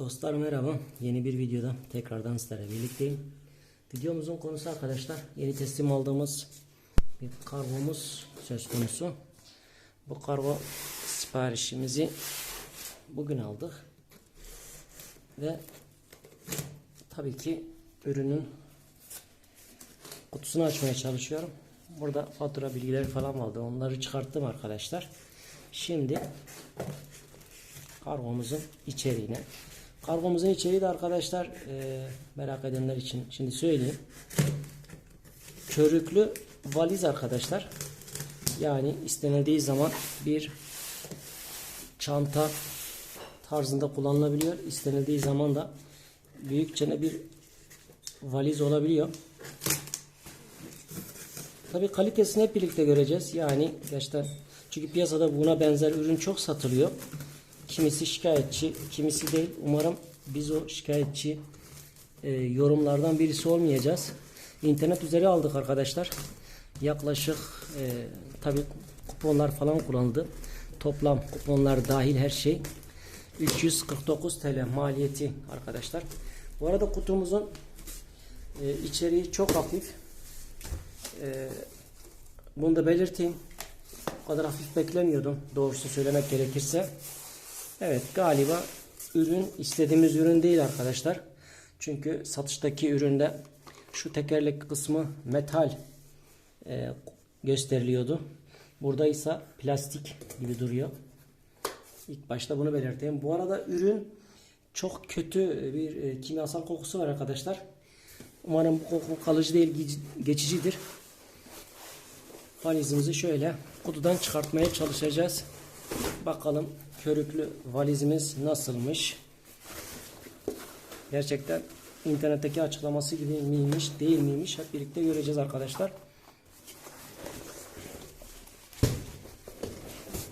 Dostlar merhaba. Yeni bir videoda tekrardan sizlerle birlikteyim. Videomuzun konusu arkadaşlar yeni teslim aldığımız bir kargomuz söz konusu. Bu kargo siparişimizi bugün aldık. Ve tabii ki ürünün kutusunu açmaya çalışıyorum. Burada fatura bilgileri falan vardı. Onları çıkarttım arkadaşlar. Şimdi kargomuzun içeriğine. Kargomuzun içeriği de arkadaşlar e, merak edenler için şimdi söyleyeyim. Körüklü valiz arkadaşlar. Yani istenildiği zaman bir çanta tarzında kullanılabiliyor. İstenildiği zaman da büyükçe bir valiz olabiliyor. Tabi kalitesini hep birlikte göreceğiz. Yani gerçekten çünkü piyasada buna benzer ürün çok satılıyor. Kimisi şikayetçi, kimisi değil. Umarım biz o şikayetçi e, yorumlardan birisi olmayacağız. İnternet üzeri aldık arkadaşlar. Yaklaşık e, tabi kuponlar falan kullanıldı. Toplam kuponlar dahil her şey 349 TL maliyeti arkadaşlar. Bu arada kutumuzun e, içeriği çok hafif. E, bunu da belirteyim. O kadar hafif beklemiyordum. Doğrusu söylemek gerekirse. Evet galiba ürün istediğimiz ürün değil arkadaşlar. Çünkü satıştaki üründe şu tekerlek kısmı metal e, gösteriliyordu. Burada ise plastik gibi duruyor. İlk başta bunu belirteyim. Bu arada ürün çok kötü bir e, kimyasal kokusu var arkadaşlar. Umarım bu koku kalıcı değil geçicidir. Valizimizi şöyle kutudan çıkartmaya çalışacağız. Bakalım körüklü valizimiz nasılmış? Gerçekten internetteki açıklaması gibi miymiş değil miymiş hep birlikte göreceğiz arkadaşlar.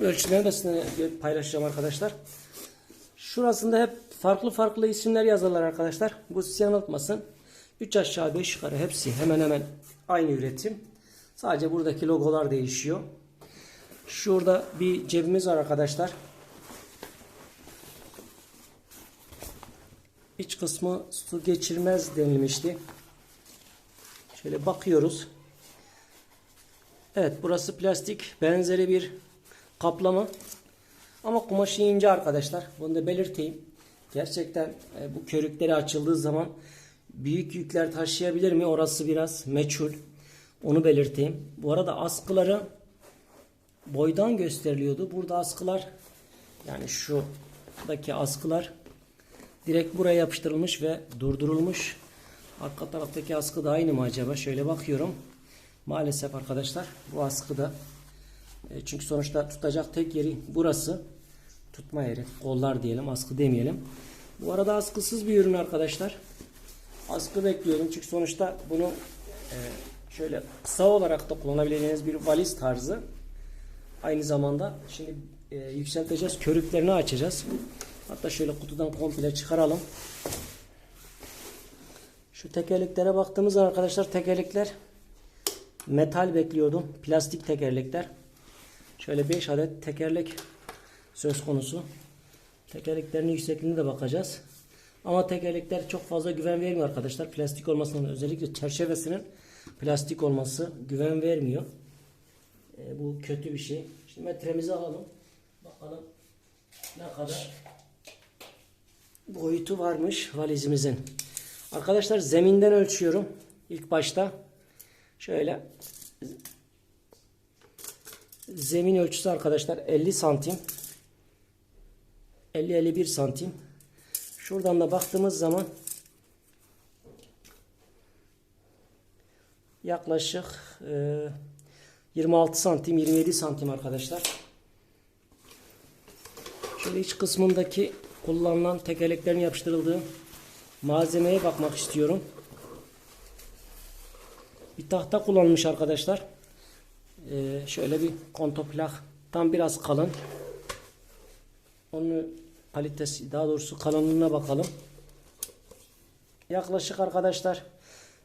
Ölçülerini de paylaşacağım arkadaşlar. Şurasında hep farklı farklı isimler yazarlar arkadaşlar. Bu sizi yanıltmasın. 3 aşağı 5 yukarı hepsi hemen hemen aynı üretim. Sadece buradaki logolar değişiyor. Şurada bir cebimiz var arkadaşlar. İç kısmı su geçirmez denilmişti. Şöyle bakıyoruz. Evet burası plastik benzeri bir kaplama. Ama kumaşı ince arkadaşlar. Bunu da belirteyim. Gerçekten e, bu körükleri açıldığı zaman büyük yükler taşıyabilir mi? Orası biraz meçhul. Onu belirteyim. Bu arada askıları boydan gösteriliyordu. Burada askılar yani şuradaki askılar direkt buraya yapıştırılmış ve durdurulmuş. Arka taraftaki askı da aynı mı acaba? Şöyle bakıyorum. Maalesef arkadaşlar bu askıda e, çünkü sonuçta tutacak tek yeri burası. Tutma yeri. Kollar diyelim. Askı demeyelim. Bu arada askısız bir ürün arkadaşlar. Askı bekliyorum. Çünkü sonuçta bunu e, şöyle kısa olarak da kullanabileceğiniz bir valiz tarzı. Aynı zamanda şimdi e, yükselteceğiz. Körüklerini açacağız. Hatta şöyle kutudan komple çıkaralım. Şu tekerleklere baktığımız zaman arkadaşlar tekerlekler metal bekliyordum. Plastik tekerlekler. Şöyle 5 adet tekerlek söz konusu. Tekerleklerin yüksekliğine de bakacağız. Ama tekerlekler çok fazla güven vermiyor arkadaşlar. Plastik olmasının özellikle çerçevesinin plastik olması güven vermiyor. E, bu kötü bir şey. Şimdi metremizi alalım. Bakalım ne kadar boyutu varmış valizimizin. Arkadaşlar zeminden ölçüyorum. İlk başta şöyle zemin ölçüsü arkadaşlar 50 santim 50-51 santim şuradan da baktığımız zaman yaklaşık e, 26 santim 27 santim arkadaşlar. Şöyle iç kısmındaki kullanılan tekerleklerin yapıştırıldığı malzemeye bakmak istiyorum. Bir tahta kullanmış arkadaşlar. Ee, şöyle bir kontoplak tam biraz kalın. Onun kalitesi daha doğrusu kalınlığına bakalım. Yaklaşık arkadaşlar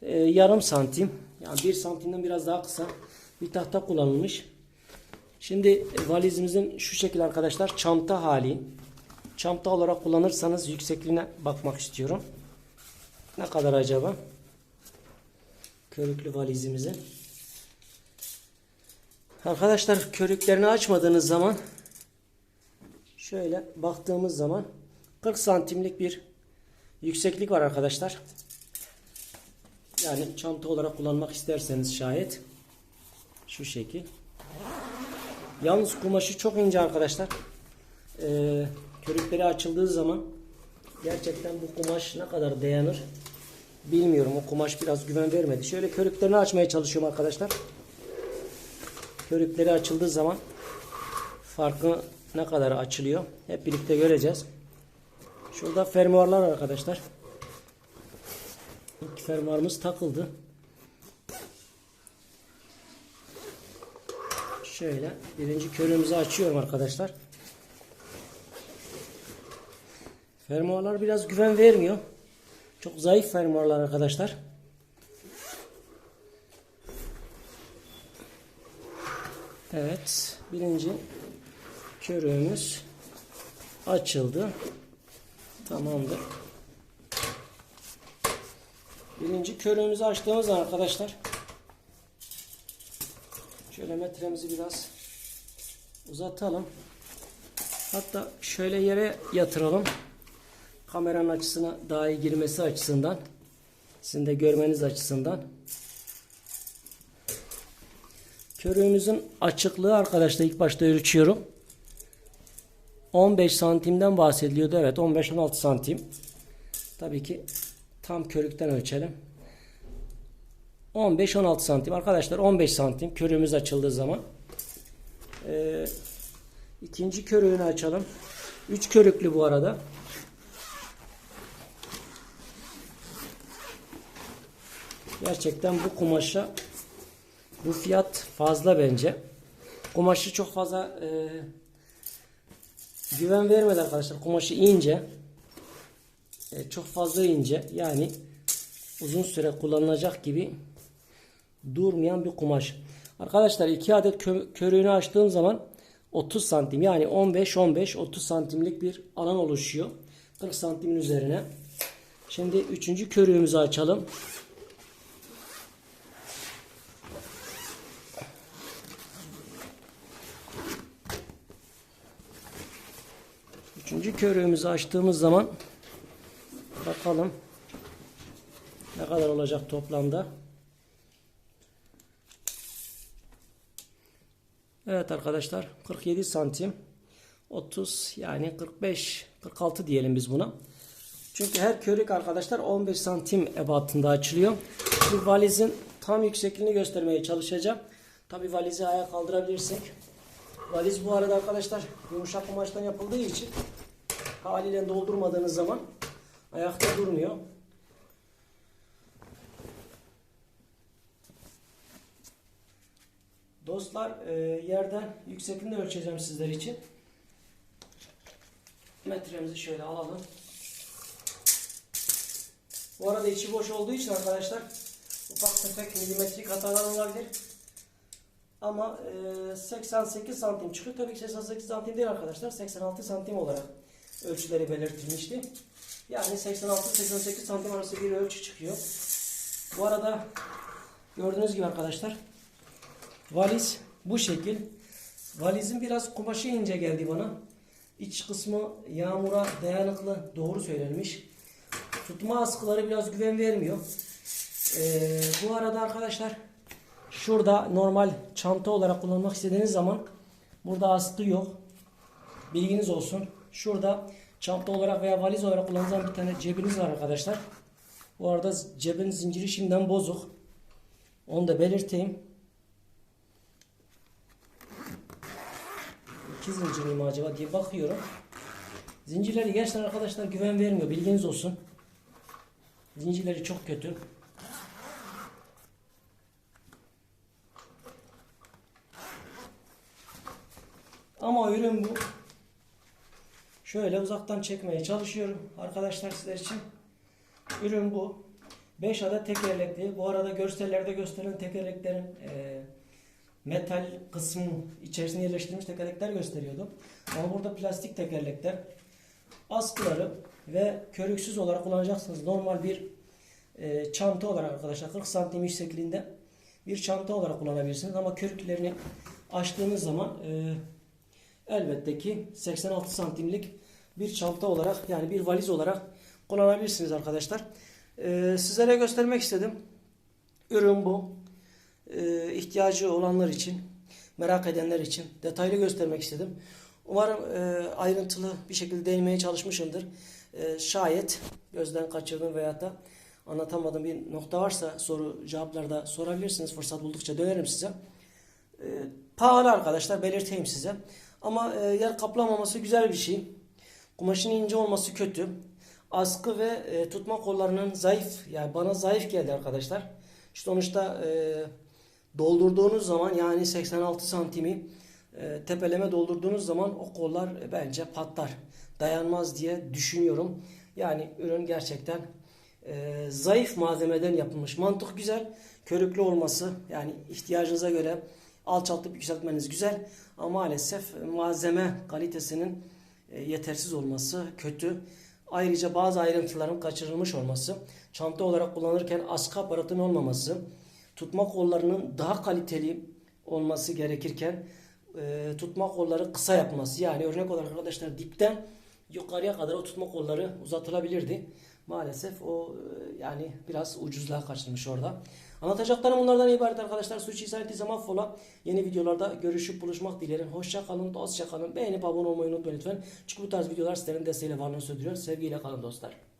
e, yarım santim. Yani bir santimden biraz daha kısa bir tahta kullanılmış şimdi e, valizimizin şu şekilde arkadaşlar çanta hali çanta olarak kullanırsanız yüksekliğine bakmak istiyorum. Ne kadar acaba? Körüklü valizimizin. Arkadaşlar körüklerini açmadığınız zaman şöyle baktığımız zaman 40 santimlik bir yükseklik var arkadaşlar. Yani çanta olarak kullanmak isterseniz şayet şu şekil. Yalnız kumaşı çok ince arkadaşlar. Ee, körükleri açıldığı zaman gerçekten bu kumaş ne kadar dayanır bilmiyorum. O kumaş biraz güven vermedi. Şöyle körüklerini açmaya çalışıyorum arkadaşlar. Körükleri açıldığı zaman farkı ne kadar açılıyor hep birlikte göreceğiz. Şurada fermuarlar arkadaşlar. İlk fermuarımız takıldı. Şöyle birinci körüğümüzü açıyorum arkadaşlar. Fermuarlar biraz güven vermiyor. Çok zayıf fermuarlar arkadaşlar. Evet. Birinci körüğümüz açıldı. Tamamdır. Birinci körüğümüzü açtığımız arkadaşlar şöyle metremizi biraz uzatalım. Hatta şöyle yere yatıralım. Kameranın açısına daha iyi girmesi açısından. Sizin de görmeniz açısından. Körüğümüzün açıklığı arkadaşlar ilk başta ölçüyorum. 15 santimden bahsediliyordu. Evet 15-16 santim. Tabii ki tam körükten ölçelim. 15-16 santim. Arkadaşlar 15 santim körüğümüz açıldığı zaman. Ee, ikinci körüğünü açalım. 3 körüklü bu arada. Gerçekten bu kumaşa bu fiyat fazla bence. Kumaşı çok fazla e, güven vermedi arkadaşlar. Kumaşı ince. E, çok fazla ince. Yani uzun süre kullanılacak gibi durmayan bir kumaş. Arkadaşlar 2 adet kö körüğünü açtığım zaman 30 santim yani 15-15 30 santimlik bir alan oluşuyor. 40 santimin üzerine. Şimdi üçüncü körüğümüzü açalım. Üçüncü körüğümüzü açtığımız zaman bakalım ne kadar olacak toplamda. Evet arkadaşlar 47 santim 30 yani 45 46 diyelim biz buna. Çünkü her körük arkadaşlar 15 santim ebatında açılıyor. Bu valizin tam yüksekliğini göstermeye çalışacağım. Tabi valizi ayağa kaldırabilirsek. Valiz bu arada arkadaşlar yumuşak kumaştan yapıldığı için haliyle doldurmadığınız zaman ayakta durmuyor. Dostlar e, yerden yüksekliğini ölçeceğim sizler için. Metremizi şöyle alalım. Bu arada içi boş olduğu için arkadaşlar ufak tefek milimetrik hatalar olabilir. Ama e, 88 santim çıkıyor. Tabii ki 88 santim değil arkadaşlar. 86 santim olarak ölçüleri belirtilmişti. Yani 86-88 santim arası bir ölçü çıkıyor. Bu arada gördüğünüz gibi arkadaşlar valiz bu şekil. Valizin biraz kumaşı ince geldi bana. İç kısmı yağmura dayanıklı doğru söylenmiş. Tutma askıları biraz güven vermiyor. Ee, bu arada arkadaşlar şurada normal çanta olarak kullanmak istediğiniz zaman burada askı yok. Bilginiz olsun. Şurada çanta olarak veya valiz olarak kullanacağınız bir tane cebiniz var arkadaşlar. Bu arada cebin zinciri şimdiden bozuk. Onu da belirteyim. İki zincirli mi acaba diye bakıyorum. Zincirleri gerçekten arkadaşlar güven vermiyor. Bilginiz olsun. Zincirleri çok kötü. Ama ürün bu. Şöyle uzaktan çekmeye çalışıyorum arkadaşlar sizler için. Ürün bu. 5 adet tekerlekli. Bu arada görsellerde gösterilen tekerleklerin e, metal kısmı içerisine yerleştirilmiş tekerlekler gösteriyordu. Ama burada plastik tekerlekler. askıları ve körüksüz olarak kullanacaksınız. Normal bir e, çanta olarak arkadaşlar 40 santim yüksekliğinde bir çanta olarak kullanabilirsiniz. Ama körüklerini açtığınız zaman e, elbette ki 86 santimlik bir çanta olarak yani bir valiz olarak kullanabilirsiniz arkadaşlar. E, sizlere göstermek istedim. Ürün bu. E, ihtiyacı olanlar için, merak edenler için detaylı göstermek istedim. Umarım e, ayrıntılı bir şekilde değinmeye çalışmışımdır. E, şayet gözden kaçırdığım veyahut da anlatamadığım bir nokta varsa soru cevaplarda sorabilirsiniz. Fırsat buldukça dönerim size. E, pahalı arkadaşlar belirteyim size. Ama yer kaplamaması güzel bir şey. Kumaşın ince olması kötü. Askı ve tutma kollarının zayıf yani bana zayıf geldi arkadaşlar. Sonuçta e, doldurduğunuz zaman yani 86 santimi e, tepeleme doldurduğunuz zaman o kollar e, bence patlar. Dayanmaz diye düşünüyorum. Yani ürün gerçekten e, zayıf malzemeden yapılmış. Mantık güzel. Körüklü olması yani ihtiyacınıza göre alçaltıp yükseltmeniz güzel. Ama maalesef malzeme kalitesinin e, yetersiz olması kötü. Ayrıca bazı ayrıntıların kaçırılmış olması, çanta olarak kullanırken askı aparatının olmaması, tutma kollarının daha kaliteli olması gerekirken e, tutma kolları kısa yapması. Yani örnek olarak arkadaşlar dipten yukarıya kadar o tutma kolları uzatılabilirdi. Maalesef o e, yani biraz ucuzluğa kaçırmış orada. Anlatacaklarım bunlardan ibaret arkadaşlar. Suçu işareti affola. Yeni videolarda görüşüp buluşmak dilerim. Hoşça kalın, dostça kalın. Beğenip abone olmayı unutmayın lütfen. Çünkü bu tarz videolar sizlerin desteğiyle varlığını sürdürüyor. Sevgiyle kalın dostlar.